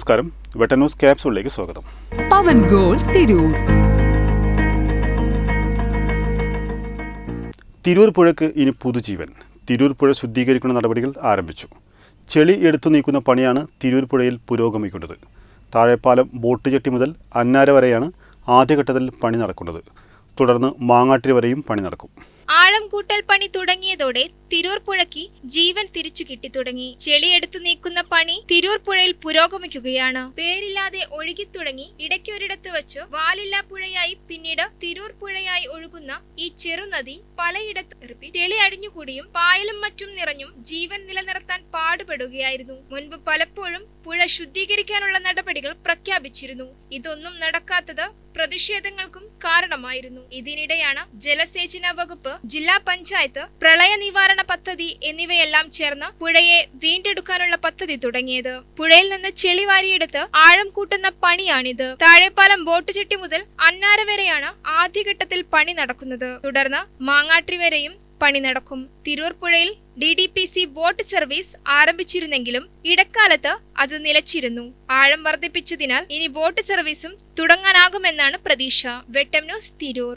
നമസ്കാരം. വെട്ടൻ ന്യൂസ് ക്യാപ്സൂളിലേക്ക് സ്വാഗതം. പവൻ ഗോൾ തിരൂർ. തിരൂർ പുഴയ്ക്ക് ഇനി പുതുജീവൻ. തിരൂർ പുഴ ശുദ്ധീകരിക്കുന്ന നടപടികൾ ആരംഭിച്ചു. ചെളി എടുത്തു നീക്കുന്ന പണിയാണ് തിരൂർ പുഴയിൽ പുരോഗമിക്കുന്നത്. താഴെപ്പാലം ബോട്ട് ജെട്ടി മുതൽ അന്നാര വരെയാണ് ആദ്യഘട്ടത്തിൽ പണി നടക്കുന്നത്. തുടർന്ന് മാങ്ങാട്ടിരി വരെയും പണി നടക്കും. ആഴം കൂട്ടൽ പണി തുടങ്ങിയതോടെ തിരൂർ പുഴയ്ക്ക് ജീവൻ തിരിച്ചു കിട്ടി തുടങ്ങി. ചെളിയെടുത്തു നീക്കുന്ന പണി തിരൂർ പുഴയിൽ പുരോഗമിക്കുകയാണ്. പേരില്ലാതെ ഒഴുകി തുടങ്ങി ഇടയ്ക്കൊരിടത്ത് വെച്ച് വാലില്ലാ പുഴയായി പിന്നീട് തിരൂർ പുഴയായി ഒഴുകുന്ന ഈ ചെറുനദി പലയിടത്ത് ചെളി അടിഞ്ഞുകൂടിയും പായലും മറ്റും നിറഞ്ഞും ജീവൻ നിലനിർത്താൻ പാടുപെടുകയായിരുന്നു. മുൻപ് പലപ്പോഴും പുഴ ശുദ്ധീകരിക്കാനുള്ള നടപടികൾ പ്രഖ്യാപിച്ചിരുന്നു. ഇതൊന്നും നടക്കാത്തത് പ്രതിഷേധങ്ങൾക്കും കാരണമായിരുന്നു. ഇതിനിടെയാണ് ജലസേചന വകുപ്പ് ജില്ലാ പഞ്ചായത്ത് പ്രളയ നിവാരണ പദ്ധതി എന്നിവയെല്ലാം ചേർന്ന് പുഴയെ വീണ്ടെടുക്കാനുള്ള പദ്ധതി തുടങ്ങിയത്. പുഴയിൽ നിന്ന് ചെളിവാരിയെടുത്ത് ആഴം കൂട്ടുന്ന പണിയാണിത്. താഴെപ്പാലം ബോട്ട് ചെട്ടി മുതൽ അന്നാര വരെയാണ് ആദ്യഘട്ടത്തിൽ പണി നടക്കുന്നത്. തുടർന്ന് മാങ്ങാട്ടി വരെയും പണി നടക്കും. തിരൂർ പുഴയിൽ D D P C boat service ആരംഭിച്ചിരുന്നെങ്കിലും ഇടക്കാലത്ത് അത് നിലച്ചിരുന്നു. ആഴം വർദ്ധിപ്പിച്ചതിനാൽ ഇനി ബോട്ട് സർവീസും തുടങ്ങാനാകുമെന്നാണ് പ്രതീക്ഷ. വെട്ടം ന്യൂസ് തിരൂർ.